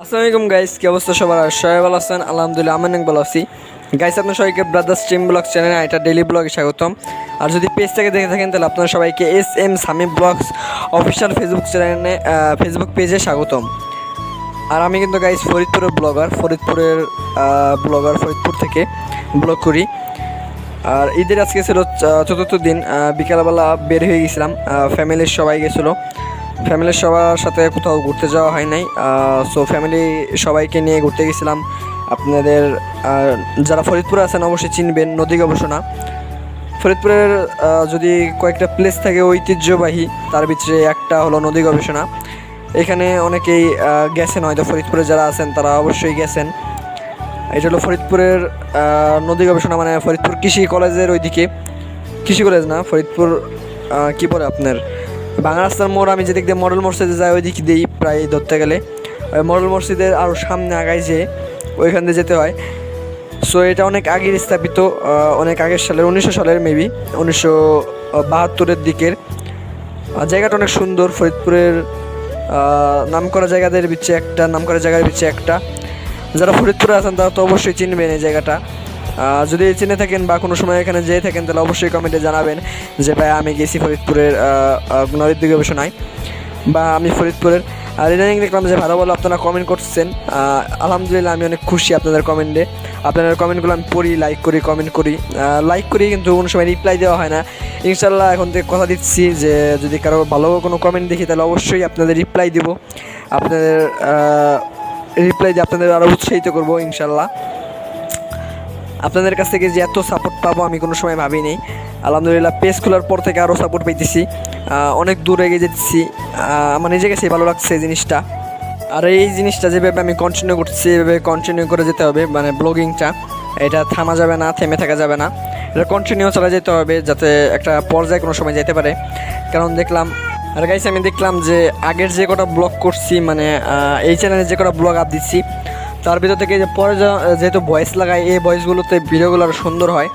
আসসালামু আলাইকুম গাইস কি অবস্থা সবার? সবাই ভালো আছেন? আলহামদুলিল্লাহ আমি অনেক ভালো আছি। গাইস আপনার সবাইকে ব্রাদার স্ট্রিম ব্লগ চ্যানেলে এটা ডেলি ব্লগে স্বাগতম। আর যদি পেজ থেকে দেখে থাকেন, তাহলে আপনার সবাইকে S M Sami blogs official Facebook চ্যানেলে ফেসবুক পেজে স্বাগতম। আর আমি কিন্তু গাইস ফরিদপুরের ব্লগার ফরিদপুরের ব্লগার ফরিদপুর থেকে ব্লগ করি। আর ঈদের আজকে ছিল চতুর্থ দিন বিকালবেলা বের হয়ে গেছিলাম ফ্যামিলির সবাই গেছিল। ফ্যামিলির সবার সাথে কোথাও ঘুরতে যাওয়া হয় নাই। সো ফ্যামিলি সবাইকে নিয়ে ঘুরতে গেছিলাম। আপনাদের যারা ফরিদপুরে আছেন অবশ্যই চিনবেন, নদী গবেষণা। ফরিদপুরের যদি কয়েকটা প্লেস থাকে ঐতিহ্যবাহী, তার ভিতরে একটা হলো নদী গবেষণা। এখানে অনেকেই গেছেন, হয়তো ফরিদপুরে যারা আছেন, তারা অবশ্যই গেছেন। এটা হলো ফরিদপুরের নদী গবেষণা মানে ফরিদপুর কৃষি কলেজের ওইদিকে। কৃষি কলেজ না, ফরিদপুর কী বলে আপনার? বাংলা রাস্তার মোড়, আমি যেদিক দিয়ে মডেল মসজিদে যাই ওই দিক দিয়েই প্রায় ধরতে গেলে। ওই মডেল মসজিদের আরও সামনে আগায় যে ওইখান দিয়ে যেতে হয়। সো এটা অনেক আগের স্থাপিত অনেক আগের সালের, উনিশশো সালের মেবি উনিশশো বাহাত্তরের দিকের। জায়গাটা অনেক সুন্দর, ফরিদপুরের নাম করা জায়গাদের বিচ্ছে একটা নাম করা জায়গার বিচ্ছে একটা। যারা ফরিদপুরে আছেন, তারা তো অবশ্যই চিনবেন এই জায়গাটা। যদি চিনে থাকেন বা কোনো সময় এখানে যেয়ে থাকেন, তাহলে অবশ্যই কমেন্টে জানাবেন যে, ভাই, আমি গেছি ফরিদপুরের নৈতিক গবেষণায় বা আমি ফরিদপুরের। আর ইদানিং দেখলাম যে, ভালো ভালো আপনারা কমেন্ট করছেন। আলহামদুলিল্লাহ, আমি অনেক খুশি আপনাদের কমেন্টে আপনাদের কমেন্টগুলো আমি পড়ি লাইক করি কমেন্ট করি। লাইক করি কিন্তু কোনো সময় রিপ্লাই দেওয়া হয় না। ইনশাল্লাহ এখন থেকে কথা দিচ্ছি যে, যদি কারও ভালো কোনো কমেন্ট দেখি, তাহলে অবশ্যই আপনাদের রিপ্লাই দিব। আপনাদের রিপ্লাই দিয়ে আপনাদের আরও উৎসাহিত করব ইনশাল্লাহ আপনাদের কাছ থেকে যে এত সাপোর্ট পাবো আমি কোনো সময় ভাবিনি। আলহামদুলিল্লাহ পেজ খোলার পর থেকে আরও সাপোর্ট পেতেছি অনেক দূর এগিয়ে যেতেছি। আমার নিজে কাছেই ভালো লাগছে এই জিনিসটা। আর এই জিনিসটা যেভাবে আমি কন্টিনিউ করছি এভাবে কন্টিনিউ করে যেতে হবে মানে ব্লগিংটা এটা থামা যাবে না, থেমে থাকা যাবে না। এটা কন্টিনিউ চলে যেতে হবে, যাতে একটা পর্যায়ে কোনো সময় যেতে পারে। কারণ দেখলাম, আর গাইছে আমি দেখলাম যে আগের যে কটা ব্লগ করছি মানে এই চ্যানেলে যে কটা ব্লগ আপ দিচ্ছি তার ভিতর থেকে যে পরে যেহেতু ভয়েস লাগাই এই ভয়েসগুলোতে ভিডিওগুলো আরও সুন্দর হয়।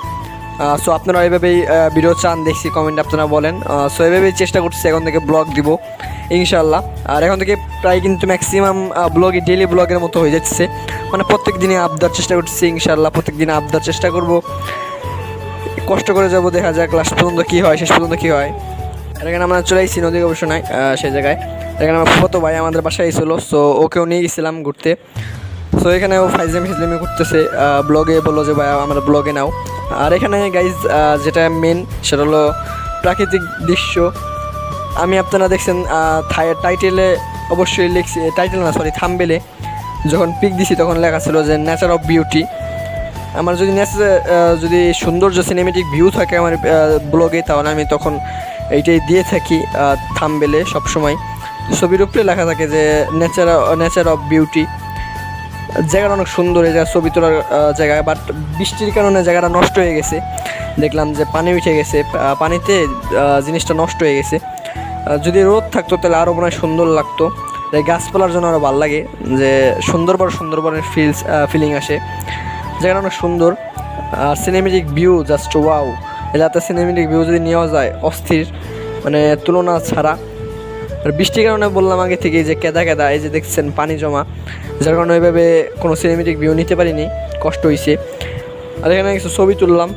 সো আপনারা এইভাবেই ভিডিও চান, দেখছি কমেন্ট আপনারা বলেন। সো এইভাবেই চেষ্টা করছি, এখন থেকে ব্লগ দিব ইনশাল্লাহ আর এখন থেকে প্রায় কিন্তু ম্যাক্সিমাম ব্লগই ডেলি ব্লগের মতো হয়ে যাচ্ছে। মানে প্রত্যেক দিনে আপ দেওয়ার চেষ্টা করছি ইনশাল্লাহ প্রত্যেক দিনে আবদার চেষ্টা করব। কষ্ট করে যাব, দেখা যাক লাস্ট পর্যন্ত কী হয়, শেষ পর্যন্ত কী হয়। এখানে আমরা চলে এসেছি নদী গবেষণায় সেই জায়গায়। এখানে আমার ফুফাতো ভাই আমাদের বাসায় এসেছিল সো ওকেও নিয়ে গেছিলাম ঘুরতে। সো এখানে ও ফাইজলামি ফিজলামি করতেছে ব্লগে বলল যে ভাই আমরা ব্লগে নাও। আর এখানে গাইজ যেটা মেন সেটা হলো প্রাকৃতিক দৃশ্য। আমি আপনারা দেখছেন টাইটেলে অবশ্যই লিখছি টাইটেল না সরি থামবেলে যখন পিক দিছি, তখন লেখা ছিল যে নেচার অফ বিউটি আমার যদি ন্যাচার যদি সৌন্দর্য সিনেমেটিক ভিউ থাকে আমার ব্লগে তাহলে আমি তখন এইটাই দিয়ে থাকি থামবেলে সবসময়। ছবির উপরে লেখা থাকে যে নেচার নেচার অফ বিউটি জায়গাটা অনেক সুন্দর, এই জায়গা ছবি তোলার জায়গা বাট বৃষ্টির কারণে জায়গাটা নষ্ট হয়ে গেছে। দেখলাম যে পানি উঠে গেছে পানিতে জিনিসটা নষ্ট হয়ে গেছে। যদি রোদ থাকতো তাহলে আরও মনে হয় সুন্দর লাগতো। তাই গাছপালার জন্য আরও ভালো লাগে, যে সুন্দরবন, সুন্দরবনের ফিলস ফিলিং আসে। জায়গাটা অনেক সুন্দর। আর সিনেমেটিক ভিউ জাস্ট ওয়াও এলাকাতে সিনেমেটিক ভিউ যদি নেওয়া যায়, অস্থির মানে তুলনা ছাড়া। আর বৃষ্টির কারণে বললাম আগে থেকে যে কেদা কেদা, এই যে দেখছেন পানি জমা। যার কারণে ওইভাবে কোনো সিনেমেটিক ভিউ নিতে পারিনি, কষ্ট হয়েছে আর এখানে কিছু ছবি তুললাম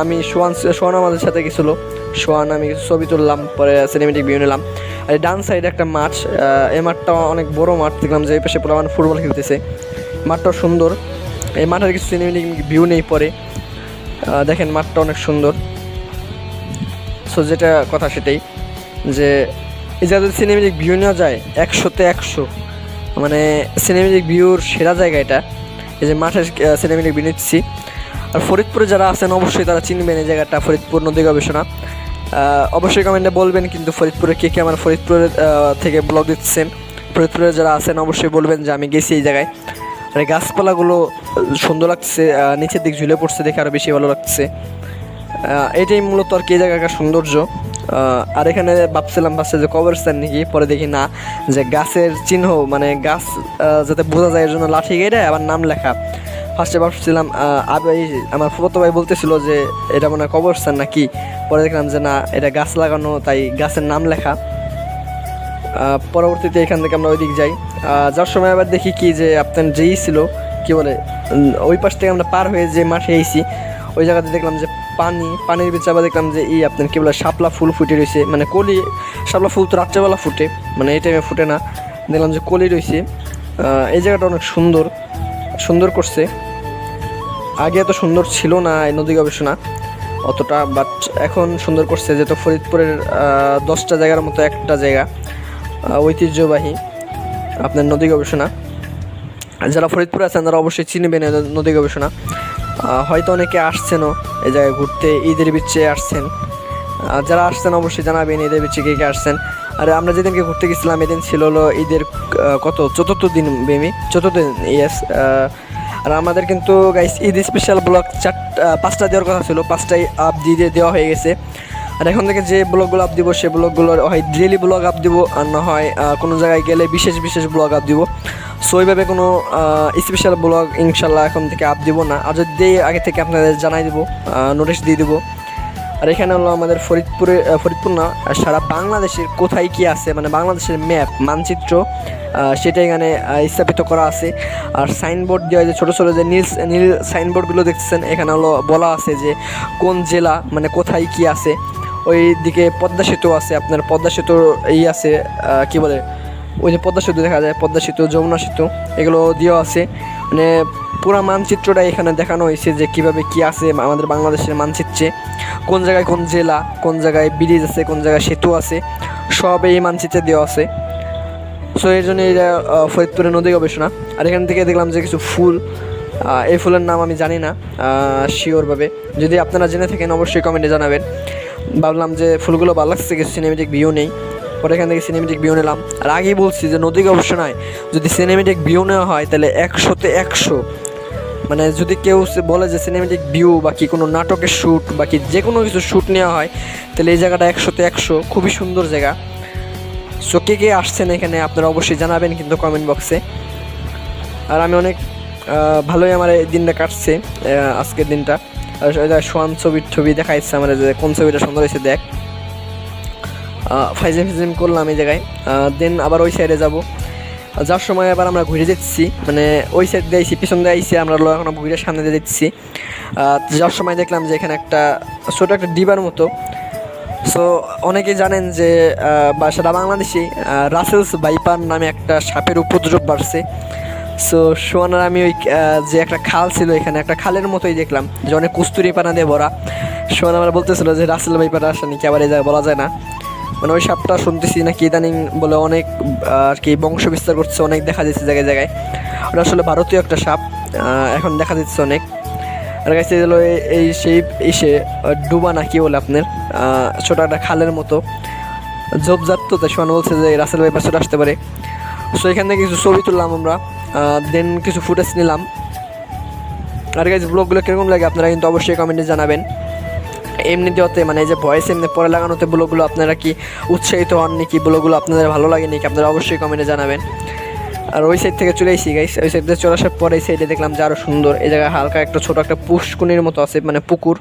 আমি সোয়ান সোয়ান আমাদের সাথে গেছিল। সোয়ান, আমি কিছু ছবি তুললাম, পরে সিনেমেটিক ভিউ নিলাম। আর ডান সাইডে একটা মাঠ এই মাঠটা অনেক বড় মাঠ, দেখলাম যে এই পাশে পোলামান ফুটবল খেলতেছে। মাঠটাও সুন্দর। এই মাঠের কিছু সিনেমেটিক ভিউ নেই পরে। দেখেন মাঠটা অনেক সুন্দর। সো যেটা কথা সেটাই, যে এই জায়গাতে সিনেমেটিক ভিউ নেওয়া যায় একশোতে একশো। মানে সিনেমেটিক ভিউর সেরা জায়গা এটা। এই যে মাঠের সিনেমেটিক ভিউ নিচ্ছি। আর ফরিদপুরে যারা আছেন, অবশ্যই তারা চিনবেন এই জায়গাটা, ফরিদপুর নদী গবেষণা। অবশ্যই কমেন্টে বলবেন, কিন্তু ফরিদপুরে কে কে আমার ফরিদপুরের থেকে ব্লগ দিচ্ছেন। ফরিদপুরে যারা আছেন, অবশ্যই বলবেন যে আমি গেছি এই জায়গায়। আর এই গাছপালাগুলো সুন্দর লাগছে নিচের দিক ঝুলে পড়ছে দেখে আরও বেশি ভালো লাগছে। এটাই মূলত আর কি জায়গাকার সৌন্দর্য। আর এখানে ভাবছিলাম ভাবছে যে কবরস্থান নাকি? পরে দেখি না যে গাছের চিহ্ন মানে গাছ যাতে বোঝা যায় এর জন্য লাঠি গেড়ে আবার নাম লেখা। ফার্স্টে ভাবছিলাম আহ, আবে এই আমার ফুফাতো ভাই বলতেছিল যে এটা মনে হয় কবরস্থান নাকি? পরে দেখলাম যে না এটা গাছ লাগানো তাই গাছের নাম লেখা। পরবর্তীতে এখান থেকে আমরা ওইদিক যাই। আহ, যাওয়ার সময় আবার দেখি কি যে আপনার যেই ছিল কি বলে ওই পাশ থেকে আমরা পার হয়ে যে মাঠে এসেছি ওই জায়গাতে দেখলাম যে পানি, পানির ভিতরে আবার দেখলাম যে ই আপনার কি বলে, শাপলা ফুল ফুটে রয়েছে মানে কলি, শাপলা ফুল তো রাত্রেবেলা ফুটে মানে এই টাইমে ফুটে না। দেখলাম যে কলি রয়েছে এই জায়গাটা অনেক সুন্দর সুন্দর করছে। আগে এত সুন্দর ছিল না, এই নদী গবেষণা অতটা বাট এখন সুন্দর করছে। যেহেতু ফরিদপুরের দশটা জায়গার মতো একটা জায়গা ঐতিহ্যবাহী আপনার নদী গবেষণা। যারা ফরিদপুরে আছেন, তারা অবশ্যই চিনবেন নদী গবেষণা। হয়তো অনেকে আসছেনও এই জায়গায় ঘুরতে, ঈদের বিচ্ছে আসছেন। যারা আসছেন অবশ্যই জানাবেন ঈদের বিচ্ছে কে কে আসছেন। আর আমরা যেদিনকে ঘুরতে গেছিলাম, এদিন ছিল হলো ঈদের কত? চতুর্থ দিন বেমি চতুর্থ দিন ইয়েস আর আমাদের কিন্তু গাইস ঈদ স্পেশাল ব্লগ চার পাঁচটা দেওয়ার কথা ছিল, পাঁচটাই আপ দিয়ে দেওয়া হয়ে গেছে। আর এখন থেকে যে ব্লগগুলো আপ দিব, সে ব্লগগুলো হয় ডেলি ব্লগ আপ দিব, আর না হয় কোনো জায়গায় গেলে বিশেষ বিশেষ ব্লগ আপ দিব। সো ওইভাবে কোনো স্পেশাল ব্লগ ইনশাল্লাহ এখন থেকে আপ দিব না। আর যদি আগে থেকে আপনাদের জানাই দেবো নোটিশ দিয়ে দেবো। আর এখানে হলো আমাদের ফরিদপুরে ফরিদপুর না, সারা বাংলাদেশের কোথায় কি আছে মানে বাংলাদেশের ম্যাপ মানচিত্র সেটা এখানে স্থাপিত করা আছে। আর সাইনবোর্ড দেওয়া যে ছোটো ছোটো যে নীল নীল সাইনবোর্ডগুলো দেখতেছেন, এখানে হলো বলা আছে যে কোন জেলা মানে কোথায় কি আছে। ওই দিকে পদ্মা সেতু আছে, আপনার পদ্মা সেতুর এই আছে কি বলে ওই যে পদ্মা সেতু দেখা যায়, পদ্মা সেতু, যমুনা সেতু, এগুলো দেওয়া আছে। মানে পুরো মানচিত্রটা এখানে দেখানো হয়েছে যে কীভাবে কি আছে আমাদের বাংলাদেশের মানচিত্রে। কোন জায়গায় কোন জেলা, কোন জায়গায় ব্রিজ আছে, কোন জায়গায় সেতু আছে, সব এই মানচিত্রে দেওয়া আছে। সো এর জন্য এটা ফরিদপুরের নদী গবেষণা। আর এখান থেকে দেখলাম যে কিছু ফুল এই ফুলের নাম আমি জানি না শিওরভাবে। যদি আপনারা জেনে থাকেন, অবশ্যই কমেন্টে জানাবেন। ভাবলাম যে ফুলগুলো ভালো লাগছে, কিছু সিনেমেটিক ভিউ নেই। পরে এখান থেকে সিনেমেটিক ভিউ নিলাম। আর আগেই বলছি যে নদী গবেষণায় যদি সিনেমেটিক ভিউ নেওয়া হয়, তাহলে একশোতে একশো। মানে যদি কেউ বলে যে সিনেমেটিক ভিউ বা কি কোনো নাটকের শ্যুট বা কি যে কোনো কিছু শ্যুট নেওয়া হয়, তাহলে এই জায়গাটা একশোতে একশো। খুবই সুন্দর জায়গা। সো কে কে আসছেন এখানে আপনারা অবশ্যই জানাবেন কিন্তু কমেন্ট বক্সে আর আমি অনেক ভালোই আমার এই দিনটা কাটছে আজকের দিনটা। সোয়ান ছবির ছবি দেখাইছে আমার যে কোন ছবিটা সুন্দর হয়েছে দেখ। ফাইজিম ফাইজিম করলাম এই জায়গায়। দেন আবার ওই সাইডে যাব। যার সময় আবার আমরা ঘুরে যাচ্ছি। মানে ওই সাইড দিয়ে পিছন দিয়ে আইসি আমরা এখন ঘুরে সামনে দিয়ে আহ, যাওয়ার সময় দেখলাম যে এখানে একটা ছোটো একটা ডিবার মতো। সো অনেকে জানেন যে সারা বাংলাদেশে রাসেলস বাইপার নামে একটা সাপের উপদ্রব বাড়ছে। সো সোয়ানার আমি ওই যে একটা খাল ছিল এখানে একটা খালের মতোই দেখলাম। যে অনেক কুস্তুরি পানা দিয়ে ভরা। সোয়ান আমার বলতেছিল যে রাসেল বাইপার আসা নাকি আবার এই বলা যায় না। মানে ওই সাপটা শুনতেছি নাকি ইদানিং বলে অনেক আর কি বংশ বিস্তার করছে অনেক দেখা যাচ্ছে জায়গায় জায়গায়। ওটা আসলে ভারতীয় একটা সাপ এখন দেখা যাচ্ছে অনেক। আর কাছে এই- সেই ইসে ডুবা না কি বলে আপনার ছোট একটা খালের মতো। ঝোপঝাপ তো তাই সোহান বলছে যে রাসেল ভাই পাশে আসতে পারে। সো এখান থেকে কিছু ছবি তুললাম আমরা দেন কিছু ফুটেজ নিলাম। আর গাইজ ব্লগগুলো কীরকম লাগে আপনারা কিন্তু অবশ্যই কমেন্টে জানাবেন। এমনি দেওয়াতে মানে এই যে ভয়েস এমনি পরে লাগানোতে ব্লগগুলো আপনারা কি উৎসাহিত হন নাকি ব্লগগুলো আপনাদের ভালো লাগে নাকি আপনারা অবশ্যই কমেন্টে জানাবেন। আর ওই সাইড থেকে চলে এসেছি গাইস ওই সাইড থেকে চলে আসার পরে এই সাইডে দেখলাম যে আরও সুন্দর, এই জায়গায় হালকা একটা ছোটো একটা পুষ্কুনির মতো আছে মানে পুকুর,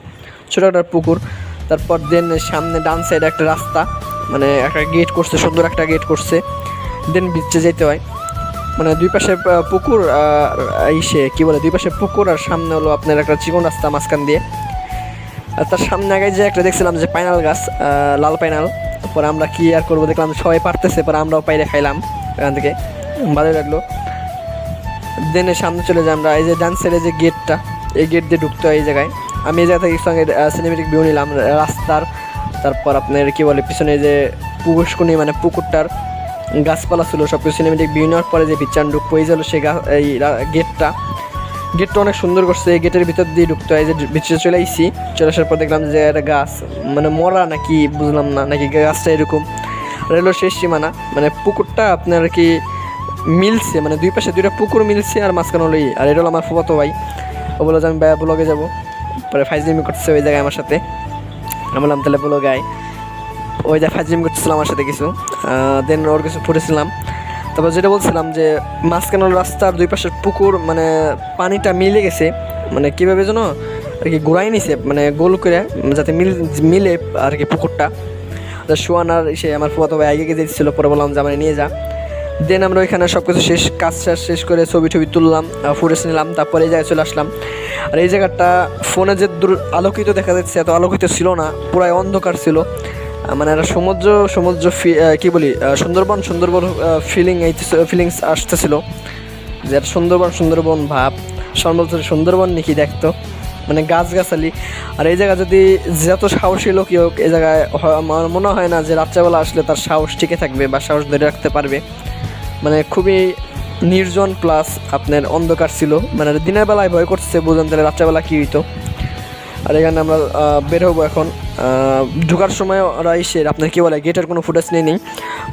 ছোটো একটা পুকুর। তারপর দেন সামনে ডান সাইডে একটা রাস্তা মানে একটা গেট করছে, সুন্দর একটা গেট করছে। দেন বিচে যেতে হয়। মানে দুই পাশে পুকুর ইসে, কি বলে, দুই পাশে পুকুর আর সামনে হলো আপনার একটা চিকন রাস্তা মাঝখান দিয়ে। আর তার সামনে আগে যে একটা দেখছিলাম যে পাইনাল গাছ লাল পাইনাল, পরে আমরা কি আর করব দেখলাম সবাই পারতেছে, পরে আমরাও পাইরে খাইলাম এখান থেকে। ভালো লাগল। দেন সামনে চলে যাই আমরা, এই যে ডান সাইডে যে গেটটা, এই গেট দিয়ে ঢুকতে হয় এই জায়গায়। আমি এই জায়গা থেকে সঙ্গে সিনেমেটিক ভিউ নিলাম, রাস্তার, তারপর আপনার কি বলে, পিছনে যে পুকুরকুনি মানে পুকুরটার গাছপালা ছিল সব কিছু সিনেমেটিক ভিউ নেওয়ার পরে যে বিচ্ছান ঢুকবো, এই যে সেই এই গেটটা। গেটটা অনেক সুন্দর করছে, এই গেটের ভিতর দিয়ে ঢুকতে হয় যে বিচে চলে আইসি চলে আসার পর দেখলাম যে একটা গাছ মানে মরা নাকি, বুঝলাম না, নাকি গাছটা এরকম। আর শেষ সীমানা মানে পুকুরটা আপনার কি মিলছে মানে দুই পাশে দুইটা পুকুর মিলছে আর মাঝখানে হলো আর এটা হলো আমার ফুফাতো ভাই, ও বলল যে আমি ব্লগে যাব। পরে ফাইজলিমি করতেছে ওই জায়গায় আমার সাথে। আমি বললাম, তাহলে ব্লগে আয়। ওই যে ফাইজলিমি করতেছিল আমার সাথে কিছু। দেন ওর কিছু ফুটেছিলাম। তারপর যেটা বলছিলাম যে মাঝখানে রাস্তার দুই পাশের পুকুর মানে পানিটা মিলে গেছে মানে কীভাবে যেন আর কি ঘুরাই নিছে মানে গোল করে, যাতে মিল, মিলে আর কি পুকুরটা। তা সোয়ান আর সে আমার ফুয়াতো ভাই আগে গিয়ে দিচ্ছিল পরে বললাম যে আমার নিয়ে যা। দেন আমরা ওইখানে সব কিছু শেষ, কাজ শেষ শেষ করে ছবি টবি তুললাম ফুটেজ নিলাম, তারপরে এই জায়গায় চলে আসলাম। আর এই জায়গাটা ফোনে যে দূর আলোকিত দেখা যাচ্ছে, এত আলোকিত ছিল না, পুরাই অন্ধকার ছিল। মানে একটা সমুদ্র সমুদ্র কি বলি সুন্দরবন সুন্দরবন ফিলিং এই ফিলিংস আসতেছিল যে একটা সুন্দরবন সুন্দরবন ভাব। সম্ভবত সুন্দরবন নাকি দেখতো। মানে গাছগাছালি। আর এই জায়গা যদি যত সাহসী লোকই হোক, এই জায়গায় আমার মনে হয় না যে রাত্রেবেলা আসলে তার সাহস টিকে থাকবে বা সাহস ধরে রাখতে পারবে। মানে খুবই নির্জন প্লাস আপনার অন্ধকার ছিল। মানে দিনের বেলায় ভয় করছে বুঝলেন তাহলে রাত্রেবেলা কী হইতো। আর এখানে আমরা বের হব এখন। ঢোকার সময় ওরা এসে, আপনার কী বলে গেটের কোনো ফুটেজ নেই নেই।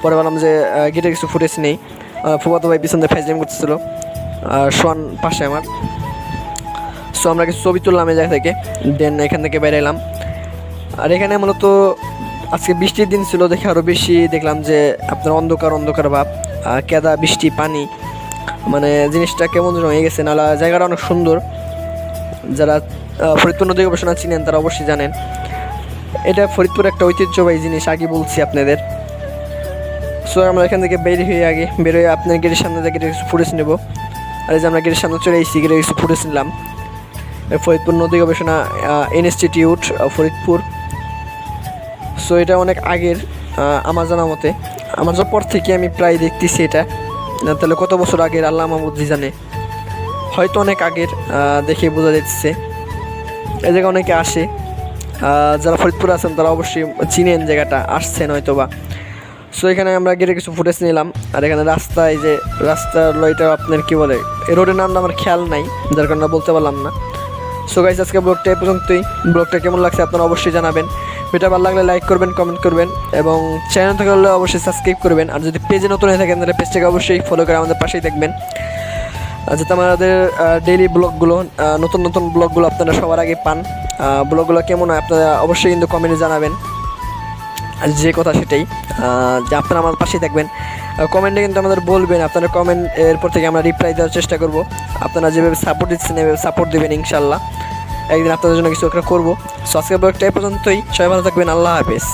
পরে বললাম যে গেটের কিছু ফুটেজ নেই। ফুফাতো ভাই পিছন দিয়ে ফেজলাম করতেছিল। সোয়ান পাশে আমার। সো আমরা কিছু ছবি তুললাম এই জায়গা থেকে। দেন এখান থেকে বের এলাম। আর এখানে মূলত আজকে বৃষ্টির দিন ছিল, দেখে আরও বেশি দেখলাম যে, আপনার অন্ধকার অন্ধকার ভাব কেদা, বৃষ্টি, পানি মানে জিনিসটা কেমন হয়ে গেছে। নাহলে জায়গাটা অনেক সুন্দর। যারা ফরিদপুর নদী গবেষণা চিনেন, তারা অবশ্যই জানেন। এটা ফরিদপুর একটা ঐতিহ্যবাহী জিনিস, আগে বলছি আপনাদের। সো আমরা এখান থেকে বের হয়ে আগে বের হয়ে আপনার গেটের সামনে থেকে কিছু ফুটেজ নেব। আর এই যে আমরা গেটের সামনে চলে এসেছি গেটে কিছু ফুটেজ নিলাম। ফরিদপুর নদী গবেষণা ইনস্টিটিউট ফরিদপুর। সো এটা অনেক আগের আমার জানা মতে। আমার পর থেকে আমি প্রায় দেখতেছি এটা। তাহলে কত বছর আগের, আল্লাহ মাহমুদ্দি জানে। হয়তো অনেক আগের দেখে বোঝা যাচ্ছে। এই জায়গায় অনেকে আসে। যারা ফরিদপুর আছেন, তারা অবশ্যই চিনেন জায়গাটা, আসছেন হয়তো বা সো এখানে আমরা গেটে কিছু ফুটেজ নিলাম। আর এখানে রাস্তায় যে, রাস্তার লয়টা আপনার কি বলে রোডের নামটা আমার খেয়াল নাই, যার কারণে বলতে পারলাম না। সো গাইজ আজকে ব্লগটা এ পর্যন্তই। ব্লগটা কেমন লাগছে আপনারা অবশ্যই জানাবেন। ভিডিও ভালো লাগলে লাইক করবেন কমেন্ট করবেন, এবং চ্যানেল থেকে হলে অবশ্যই সাবস্ক্রাইব করবেন। আর যদি পেজে নতুন হয়ে থাকেন, তাহলে পেজটাকে অবশ্যই ফলো করে আমাদের পাশেই দেখবেন যাতে আমাদের ডেইলি ব্লগগুলো নতুন নতুন ব্লগগুলো আপনারা সবার আগে পান। ব্লগগুলো কেমন হয় আপনারা অবশ্যই কিন্তু কমেন্টে জানাবেন। যে কথা সেটাই। যে আপনারা আমার পাশেই থাকবেন। কমেন্টে কিন্তু আমাদের বলবেন, আপনারা কমেন্ট এরপর থেকে আমরা রিপ্লাই দেওয়ার চেষ্টা করব। আপনারা যেভাবে সাপোর্ট দিচ্ছেন, এভাবে সাপোর্ট দেবেন ইনশাল্লাহ একদিন আপনাদের জন্য কিছু একটা করব। সো ব্লগটা এই পর্যন্তই। সবাই ভালো থাকবেন। আল্লাহ হাফেজ।